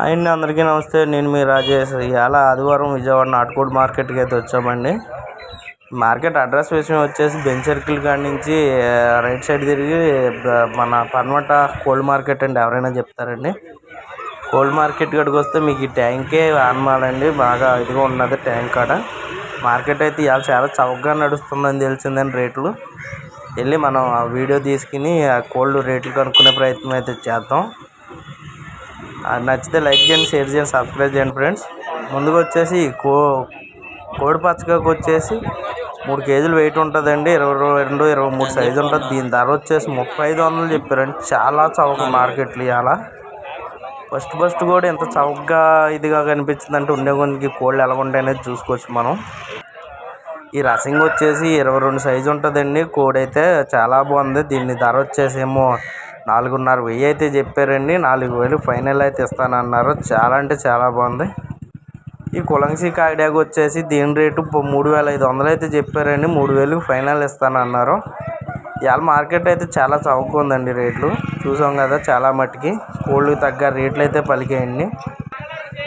అండి అందరికీ నమస్తే. నేను మీ రాజేష్. ఇవాళ ఆదివారం విజయవాడ నాటుకోడి మార్కెట్కి అయితే వచ్చామండి. మార్కెట్ అడ్రస్ విషయం వచ్చేసి బెంచ్ సర్కిల్ కాడి నుంచి రైట్ సైడ్ తిరిగి మన పన్మట కోల్డ్ మార్కెట్ అండి ఎవరైనా చెప్తారండి. కోల్డ్ మార్కెట్ కాడికి వస్తే మీకు ఈ ట్యాంకే ఆనమాలండి బాగా ఇదిగా ఉన్నది ట్యాంక్ కాడ. మార్కెట్ అయితే ఇవాళ చాలా చౌకగా నడుస్తుందని తెలిసిందని రేట్లు. వెళ్ళి మనం ఆ వీడియో తీసుకుని ఆ కోల్డ్ రేట్లు కనుక్కునే ప్రయత్నం అయితే చేద్దాం. నచ్చితే లైక్ చేయండి షేర్ చేయండి సబ్స్క్రైబ్ చేయండి ఫ్రెండ్స్. ముందుగా వచ్చేసి కో కోడి పచ్చకాకు వచ్చేసి మూడు కేజీలు వెయిట్ ఉంటుందండి. ఇరవై రెండు ఇరవై మూడు సైజు ఉంటుంది. దీని ధర వచ్చేసి ముప్పై ఐదు వందలు చెప్పారండి. చాలా చౌక మార్కెట్లు ఇవాళ ఫస్ట్ ఫస్ట్ కూడా ఎంత చౌకగా ఇదిగా కనిపించిందంటే ఉండే కొనికి కోళ్ళు ఎలా ఉంటాయనేది చూసుకోవచ్చు మనం. ఈ రసింగ్ వచ్చేసి ఇరవై రెండు సైజు ఉంటుందండి. కోడి అయితే చాలా బాగుంది. దీని ధర వచ్చేసి ఏమో నాలుగున్నర వెయ్యి అయితే చెప్పారండి. నాలుగు వేలు ఫైనల్ అయితే ఇస్తానన్నారు. చాలా అంటే చాలా బాగుంది. ఈ కులంసీ కాకిడాకు వచ్చేసి దీని రేటు మూడు వేల ఐదు వందలు అయితే చెప్పారండి. మూడు వేలు ఫైనల్ ఇస్తానన్నారు. ఇవాళ మార్కెట్ అయితే చాలా చౌక ఉందండి రేట్లు. చూసాం కదా చాలా మట్టుకి కోళ్ళకి తగ్గ రేట్లు అయితే పలికాయండి.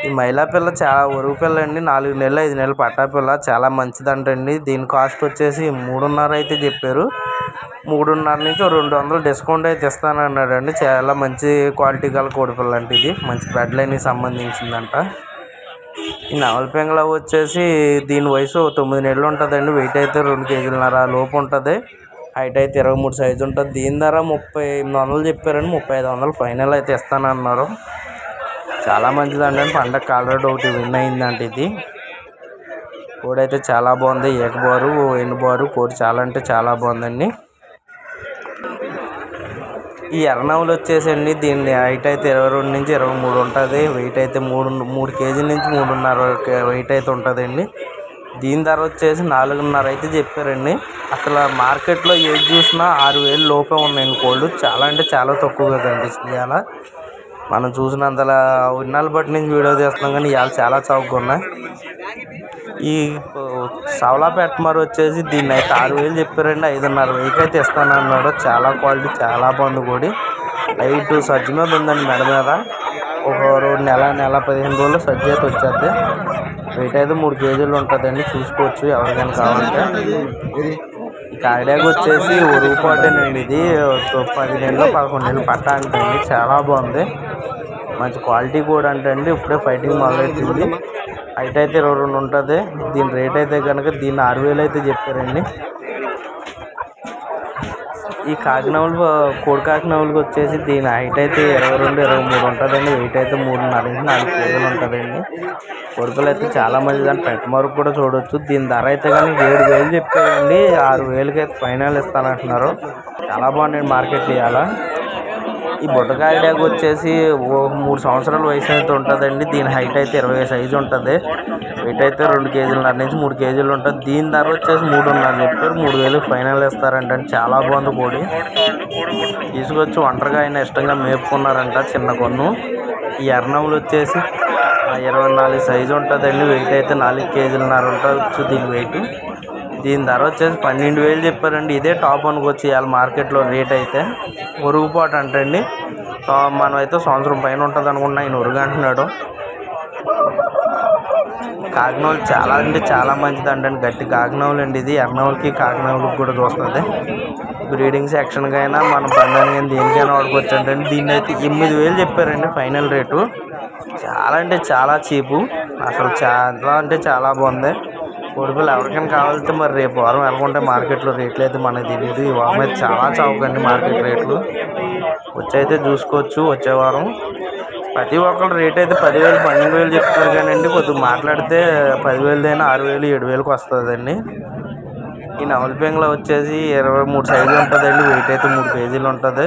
ఈ మైలా పిల్ల చాలా ఒరుగు పిల్ల అండి. నాలుగు నెలలు ఐదు నెలలు పట్టా పిల్ల. చాలా మంచిదంటండి. దీని కాస్ట్ వచ్చేసి మూడున్నర అయితే చెప్పారు. మూడున్నర నుంచి రెండు వందలు డిస్కౌంట్ అయితే ఇస్తానన్నాడండి. చాలా మంచి క్వాలిటీ గల కోడి పిల్ల అంటే ఇది. మంచి బెడ్ లైన్కి సంబంధించిందంట. ఈ నవల పెంగళ వచ్చేసి దీని వయసు తొమ్మిది నెలలు ఉంటుందండి. వెయిట్ అయితే రెండు కేజీలన్నర లోపు ఉంటుంది. హైట్ అయితే ఇరవై మూడు సైజు ఉంటుంది. దీని ధర ముప్పై ఎనిమిది వందలు చెప్పారండి. ముప్పై ఐదు వందలు ఫైనల్ అయితే ఇస్తానన్నారు. చాలా మంచిదండి. పండగ ఆల్రెడీ ఒకటి విన్ అయిందంట ఇది. కోడైతే చాలా బాగుంది. ఏకబారు ఎన్నుబారు కోడి చాలా అంటే చాలా బాగుందండి. ఈ ఎర్రనవులు వచ్చేసండి. దీని హైట్ అయితే ఇరవై రెండు నుంచి ఇరవై మూడు ఉంటుంది. వెయిట్ అయితే మూడు మూడు కేజీల నుంచి మూడున్నర వెయిట్ అయితే ఉంటుందండి. దీని ధర వచ్చేసి నాలుగున్నర అయితే చెప్పారండి. అసలు మార్కెట్లో ఏది చూసినా ఆరు వేలు లోపే ఉన్నాయండి కోళ్ళు. చాలా అంటే చాలా తక్కువగా కనిపిస్తుంది అలా. మనం చూసినంతలా ఇన్నాళ్ళ బట్టి నుంచి వీడియో తీస్తున్నాం కానీ ఇవాళ చాలా చౌకగా ఉన్నాయి. ఈ సవలాపేట మరి వచ్చేసి దీన్ని అయితే ఆరు వేలు చెప్పారండి ఐదున్నర వెయ్యికి అయితే ఇస్తానన్నాడు చాలా క్వాలిటీ చాలా బాగుంది కూడి లైట్ సజ్జ మీద ఉందండి మెడ మీద. ఒక రెండు నెల నెల పదిహేను రోజులు సజ్జ అయితే వచ్చేది వెయిట్ అయితే మూడు కేజీలు ఉంటుందండి. చూసుకోవచ్చు ఎవరికైనా కావాలంటే. ఈ వచ్చేసి ఉరుగుపాటేనండి ఇది. ఒక పది నెలలు పదకొండు నెలలు పట్ట అంటండి చాలా బాగుంది. మంచి క్వాలిటీ కూడా అంటండి. ఇప్పుడే ఫైటింగ్ మొదలెట్టింది. హైట్ అయితే ఇరవై రెండు ఉంటుంది. దీని రేట్ అయితే కనుక దీన్ని ఆరు వేలు అయితే చెప్పారండి. ఈ కాకినవలు కోడి కాకినవలకి వచ్చేసి దీని హైట్ అయితే ఇరవై రెండు ఇరవై మూడు ఉంటుందండి. వెయిట్ అయితే మూడున్నర నుంచి నాలుగు కేజీలు ఉంటుందండి. కొడుకులు అయితే చాలా మంది దాని పెట్టమరకు కూడా చూడొచ్చు. దీని ధర అయితే కానీ ఏడు వేలు చెప్పారండి. ఆరు వేలకి అయితే ఫైనల్ ఇస్తానంటున్నారు. చాలా బాగుందండి మార్కెట్ ఇవాళ. ఈ బుట్టకాయ డ్యాగ్ వచ్చేసి ఓ మూడు సంవత్సరాల వయసు అయితే ఉంటుందండి. దీని హైట్ అయితే ఇరవై సైజు ఉంటుంది. వెయిట్ అయితే రెండు కేజీలన్నర నుంచి మూడు కేజీలు ఉంటుంది. దీని ధర వచ్చేసి మూడున్నర చెప్పారు. మూడు వేలు ఫైనల్ ఇస్తారంట చాలా బాగుంది కోడి. తీసుకొచ్చి ఒంటరిగా ఆయన ఇష్టంగా మేపుకున్నారంట చిన్న కొన్ను. ఈ ఎర్రనవ్వులు వచ్చేసి ఇరవై నాలుగు సైజు ఉంటుందండి. వెయిట్ అయితే నాలుగు కేజీలన్నర ఉంటుంది. దీని వెయిట్ దీని ధర వచ్చేసి పన్నెండు వేలు చెప్పారండి. ఇదే టాప్ అనుకోవచ్చు ఇవాళ మార్కెట్లో రేట్ అయితే. ఒరుగుపాటు అంటండి. మనం అయితే సంవత్సరం పైన ఉంటుంది అనుకున్నా ఆయన ఒరుగు అంటున్నాడు. కాకినవలు చాలా అంటే చాలా మంచిది అంటండి. గట్టి కాకినవలు అండి ఇది. ఎర్నవలకి కాకినవలకి కూడా చూస్తుంది. బ్రీడింగ్ సెక్షన్కి అయినా మన పందానికి కానీ దేనికైనా వాడుకోవచ్చు అంటే దీన్ని అయితే ఎనిమిది వేలు చెప్పారండి ఫైనల్ రేటు. చాలా అంటే చాలా చీపు. అసలు చాలా అంటే చాలా బాగుంది. కోడిపిల్ల ఎవరికైనా కావాలంటే మరి రేపు వారం వెళ్ళకుంటే మార్కెట్లో రేట్లు అయితే మనకు తెలియదు ఈ వారం అయితే చాలా చౌకండి మార్కెట్ రేట్లు. వచ్చి అయితే చూసుకోవచ్చు వచ్చే వారం. ప్రతి ఒక్కరు రేట్ అయితే పదివేలు పన్నెండు వేలు చెప్తారు కానండి. కొద్దిగా మాట్లాడితే పదివేలదైనా ఆరు వేలు ఏడు వేలకు వస్తుందండి. ఈ నవల పెంగళ వచ్చేసి ఇరవై మూడు సైజులు ఉంటుందండి. వెయిట్ అయితే మూడు కేజీలు ఉంటుంది.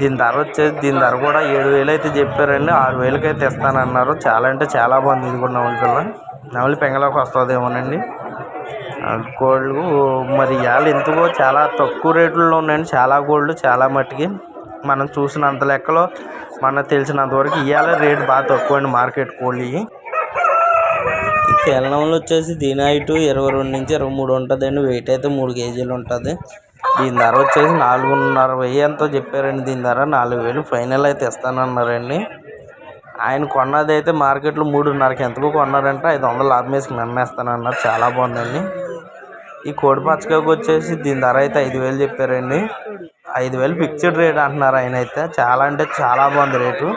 దీని ధర వచ్చేసి దీని ధర కూడా ఏడు వేలు అయితే చెప్పారండి. ఆరు వేలకైతే ఇస్తానన్నారు. చాలా అంటే చాలా బాగుంది. ఇది కూడా నవల పిల్ల నవలి పెంగలోకి వస్తుందేమోనండి. గోల్డ్ మరి ఇవాళ ఎందుకో చాలా తక్కువ రేట్లలో ఉన్నాయండి. చాలా కోళ్ళు చాలా మట్టుకి. మనం చూసినంత లెక్కలో మనకు తెలిసినంత వరకు ఇవాళ రేట్ బాగా తక్కువ అండి మార్కెట్ కోళ్ళు ఈ కేరళంలో వచ్చేసి దీని హైట్ ఇరవై రెండు నుంచి ఇరవై మూడు ఉంటుందండి. వెయిట్ అయితే మూడు కేజీలు ఉంటుంది. దీని ధర వచ్చేసి నాలుగున్నర వెయ్యి ఎంతో చెప్పారండి. దీని ధర నాలుగు వేలు ఫైనల్ అయితే ఇస్తానన్నారండి. ఆయన కొన్నది అయితే మార్కెట్లో మూడున్నరకి ఎంతకు కొన్నారంటే? ఐదు వందలు లాభం వేసుకుని అమ్మేస్తానన్నారు చాలా బాగుందండి. ఈ కోడి పచ్చకాయకు వచ్చేసి దీని ధర అయితే ఐదు వేలు చెప్పారండి. ఐదు వేలు ఫిక్స్డ్ రేట్ అంటున్నారు ఆయన అయితే. చాలా అంటే చాలా బాగుంది రేటు.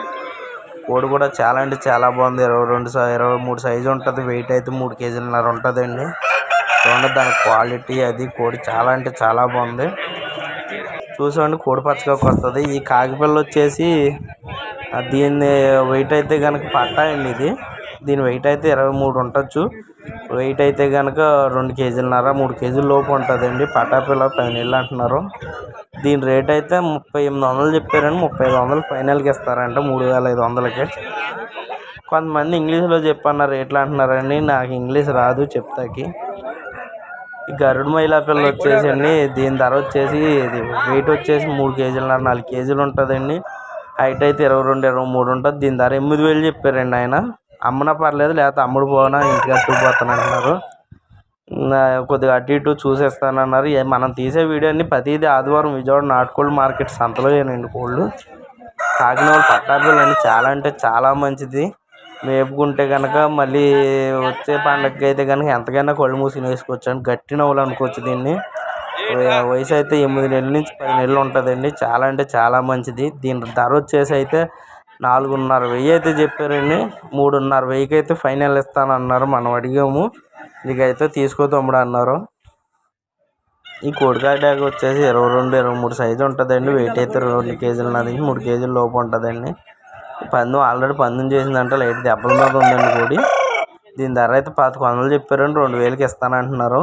కోడి కూడా చాలా అంటే చాలా బాగుంది. ఇరవై రెండు సై ఇరవై మూడు సైజు ఉంటుంది. వెయిట్ అయితే మూడు కేజీలన్నర ఉంటుందండి. చూడండి దాని క్వాలిటీ అది కోడి చాలా అంటే చాలా బాగుంది. చూసుకోండి కోడి పచ్చకాయకు వస్తుంది ఈ కాకిపిల్ల వచ్చేసి దీని వెయిట్ అయితే కనుక పట్టా అండి ఇది. దీని వెయిట్ అయితే ఇరవై మూడు ఉండొచ్చు. వెయిట్ అయితే కనుక రెండు కేజీలన్నర మూడు కేజీల లోపు ఉంటుందండి. పట్టా పిల్ల పది అంటున్నారు. దీని రేట్ అయితే ముప్పై ఎనిమిది వందలు చెప్పారండి. ముప్పై ఐదు వందలు ఫైనల్కి ఇస్తారంట. మూడు వేల ఐదు వందలకి. కొంతమంది ఇంగ్లీష్లో చెప్పన్న రేట్లు అంటున్నారండి. నాకు ఇంగ్లీష్ రాదు చెప్తాకి. గరుడు మహిళా పిల్ల వచ్చేసండి దీని ధర వచ్చేసి ఇది వెయిట్ వచ్చేసి మూడు కేజీలన్నర నాలుగు కేజీలు ఉంటుందండి. హైట్ అయితే ఇరవై రెండు ఇరవై మూడు ఉంటుంది. దీని ధర ఎనిమిది వేలు చెప్పారండి ఆయన. అమ్మనా పర్లేదు లేకపోతే అమ్ముడు పోనా ఇంటికి అట్టుకుపోతాను అన్నారు కొద్దిగా అటు ఇటు చూసేస్తానన్నారు మనం తీసే వీడియో అన్ని ప్రతిదీ ఆదివారం విజయవాడ నాటుకోళ్ళు మార్కెట్ సంతలో అండి కోళ్ళు. కాకినాడ పట్టాపిల్లలు అండి. చాలా అంటే చాలా మంచిది. మేపుకుంటే కనుక మళ్ళీ వచ్చే పండగకి అయితే కనుక ఎంతకైనా కళ్ళు మూసుకుని వేసుకోవచ్చు అండి. గట్టి నవ్వులు అనుకోవచ్చు దీన్ని. వయసు అయితే ఎనిమిది నెలల నుంచి పది నెలలు ఉంటుందండి. చాలా అంటే చాలా మంచిది. దీని ధర వచ్చేసి అయితే నాలుగున్నర వెయ్యి అయితే చెప్పారండి. మూడున్నర వెయ్యికి అయితే ఫైనల్ ఇస్తానన్నారు. మనం అడిగాము. నీకైతే తీసుకో తమ్ముడు అన్నారు. ఈ కోడికాయ డాగ్ వచ్చేసి ఇరవై రెండు ఇరవై మూడు సైజు ఉంటుందండి. వెయిట్ అయితే రెండు కేజీల నుంచి మూడు కేజీల లోపు ఉంటుందండి. పందు పందెం ఆల్రెడీ పందెం చేసిందంటే. లైట్ దెబ్బల మీద ఉందండి కోడి. దీని ధర అయితే పాతిక వందలు చెప్పారండి. రెండు వేలకి ఇస్తానంటున్నారు.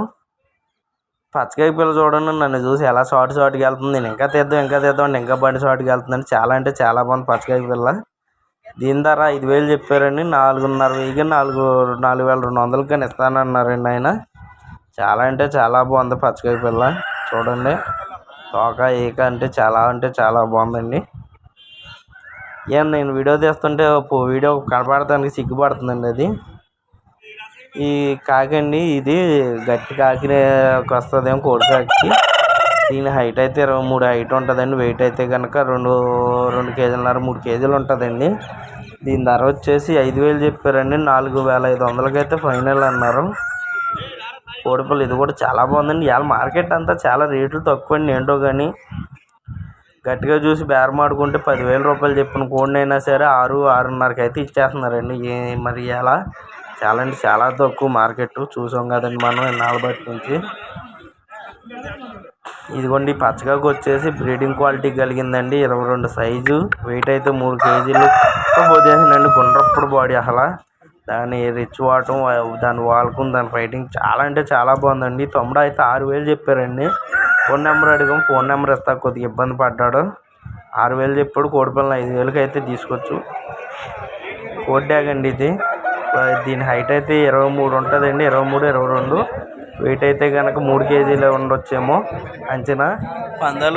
పచ్చకాయ పిల్ల చూడండి నన్ను చూసి ఎలా షార్ట్ షార్ట్కి వెళ్తుంది నేను ఇంకా తీద్దాం ఇంకా తీద్దాం అంటే ఇంకా బండి షార్ట్కి వెళ్తుందండి. చాలా అంటే చాలా బాగుంది పచ్చకాయ పిల్ల. దీని ధర ఐదు వేలు చెప్పారండి నాలుగున్నర వెయ్యికి నాలుగు నాలుగు వేల రెండు వందలకి కానీ ఇస్తానన్నారండి ఆయన. చాలా అంటే చాలా బాగుంది పచ్చకాయ పిల్ల చూడండి. తోక ఈక అంటే చాలా అంటే చాలా బాగుందండి. ఏం నేను వీడియో తీస్తుంటే వీడియో కనపడటానికి సిగ్గుపడుతుందండి అది. ఈ కాకండి ఇది గట్టి కాకి వస్తుందేమో కోడి కాకి. దీని హైట్ అయితే ఇరవై మూడు హైట్ ఉంటుందండి. వెయిట్ అయితే కనుక రెండు రెండు కేజీలన్నర మూడు కేజీలు ఉంటుందండి. దీని ధర వచ్చేసి ఐదు వేలు చెప్పారండి. నాలుగు వేల ఐదు వందలకి అయితే ఫైనల్ అన్నారు. కోడిపల్లి ఇది కూడా చాలా బాగుందండి. ఇవాళ మార్కెట్ అంతా చాలా రేట్లు తక్కువ అండి ఏంటో కానీ గట్టిగా చూసి బేరం ఆడుకుంటే పదివేల రూపాయలు చెప్పిన కోడినైనా సరే ఆరు ఆరున్నరకి అయితే ఇచ్చేస్తున్నారండి. ఏ మరి ఎలా? చాలా అంటే చాలా తక్కువ మార్కెట్. చూసాం కదండి మనం ఇన్నాళ్ళ బట్టి నుంచి. ఇదిగోండి పచ్చగాకు వచ్చేసి బ్రీడింగ్ క్వాలిటీ కలిగిందండి. ఇరవై రెండు సైజు వెయిట్ అయితే మూడు కేజీలు. పోతేసిందండి గుండ్రప్పుడు బాడీ అసలు. దాని రిచ్ వాటం దాని వాల్కం దాని ఫైటింగ్ చాలా అంటే చాలా బాగుందండి. తమ్ముడు అయితే ఆరు వేలు చెప్పారండి. ఫోన్ నెంబర్ అడిగాం. ఫోన్ నెంబర్ ఇస్తా కొద్దిగా ఇబ్బంది పడ్డాడు. ఆరు వేలు చెప్పాడు. కోడిపిల్లలు ఐదు వేలకి అయితే తీసుకోవచ్చు కోడ్ డ్యాగ్ అండి ఇది. దీని హైట్ అయితే ఇరవై మూడు ఉంటుందండి. ఇరవై మూడు ఇరవై రెండు. వెయిట్ అయితే కనుక మూడు కేజీలు ఉండొచ్చేమో అంచనా.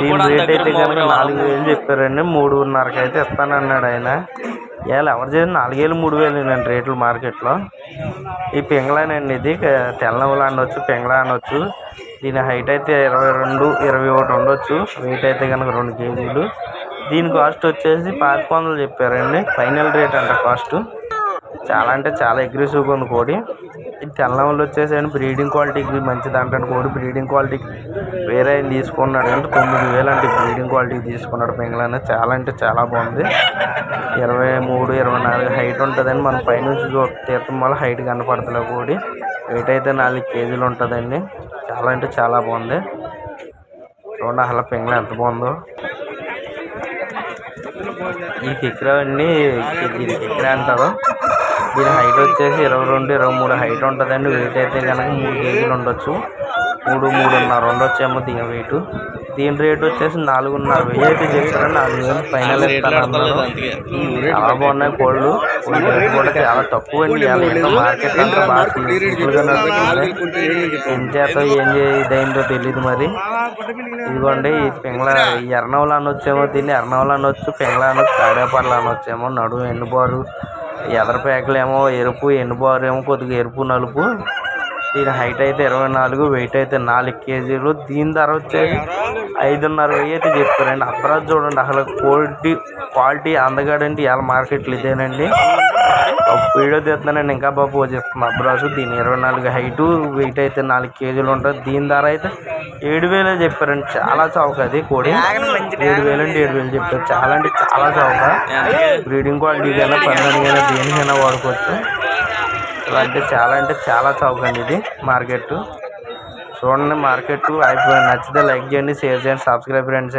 దీని రేట్ అయితే కనుక నాలుగు వేలు చెప్పారండి. మూడున్నరకి అయితే ఇస్తానన్నాడు ఆయన. ఇవాళ ఎవరు చేసిన నాలుగేళ్ళు మూడు వేలు రేట్లు మార్కెట్లో. ఈ పింగళానండి ఇది. తెల్లనవ్వులు అనొచ్చు పింగళ అనొచ్చు. దీని హైట్ అయితే ఇరవై రెండు ఇరవై ఒకటి ఉండొచ్చు. వెయిట్ అయితే కనుక రెండు కేజీలు. దీని కాస్ట్ వచ్చేసి పాతిక వందలు చెప్పారండి. ఫైనల్ రేట్ అంట కాస్ట్ చాలా అంటే చాలా అగ్రెసివ్గా ఉంది కోడి. ఇది తెల్లవాళ్ళు వచ్చేసండి బ్రీడింగ్ క్వాలిటీకి మంచిది అంటాడు కోడి. బ్రీడింగ్ క్వాలిటీకి వేరే తీసుకున్నాడు అంటే తొమ్మిది వేలు అంటే బ్రీడింగ్ క్వాలిటీకి తీసుకున్నాడు. పింగళాన్ని చాలా అంటే చాలా బాగుంది. ఇరవై మూడు ఇరవై నాలుగు హైట్ ఉంటుందండి. మనం పైనుంచి తీర్థం వల్ల హైట్ కనపడుతుంది కోడి. వెయిట్ అయితే నాలుగు కేజీలు ఉంటుందండి. చాలా అంటే చాలా బాగుంది. చూడండి అసలు పెంగళ ఎంత బాగుందో. ఈ కిక్ర అండి. దీని అంటారు. దీని హైట్ వచ్చేసి ఇరవై రెండు ఇరవై మూడు హైట్ ఉంటుందండి. వెయిట్ అయితే కనుక మూడు కేజీలు ఉండొచ్చు. మూడు మూడున్నర ఉండొచ్చేమో దీని వెయిట్ దీని రేట్ వచ్చేసి నాలుగున్నర. వెయ్యి అయితే చెప్పారు నాలుగు వేలు ఫైనల్ ఇస్తానన్నారు చాలా బాగున్నాయి కోళ్ళు. కూడా చాలా తక్కువ అండి. మార్కెట్ అంతా బాగా ఏం చేత ఏం ఇదైందో తెలియదు మరి. ఇదిగోండి ఈ పింగళ ఈ ఎర్నవలు అనొచ్చేమో దీన్ని ఎర్నవలు అనొచ్చు పింగళ అనొచ్చు తాడేపర్లు అనొచ్చేమో నడుము ఎండుబారు ఎదర పేకలేమో ఎరుపు ఎండుబారు ఏమో కొద్దిగా ఎరుపు నలుపు. దీని హైట్ అయితే ఇరవై నాలుగు వెయిట్ అయితే నాలుగు కేజీలు. దీని ధర వచ్చేసి ఐదున్నర వెయ్యి అయితే చెప్పారండి అబ్రాజ్ చూడండి అసలు క్వాలిటీ క్వాలిటీ అందగాడండి ఇవాళ మార్కెట్లు ఇదేనండి. వీడియో తీస్తున్నానండి ఇంకా బాగా పోజ్ అబ్రాజు దీని ఇరవై నాలుగు హైటు వెయిట్ అయితే నాలుగు కేజీలు ఉంటుంది. దీని ధర అయితే ఏడు వేలే చెప్పారండి. చాలా చౌక అది కోడి. ఏడు వేలు అంటే ఏడు వేలు చెప్పారు. చాలా అంటే చాలా చౌక. బ్రీడింగ్ క్వాలిటీకైనా పందానికైనా దేనికైనా వాడుకోవచ్చు. అంటే చాలా అంటే చాలా చౌక అండి ఇది మార్కెట్ చూడండి మార్కెట్ అయిపోయింది నచ్చితే లైక్ చేయండి షేర్ చేయండి సబ్స్క్రైబ్ ఫ్రెండ్స్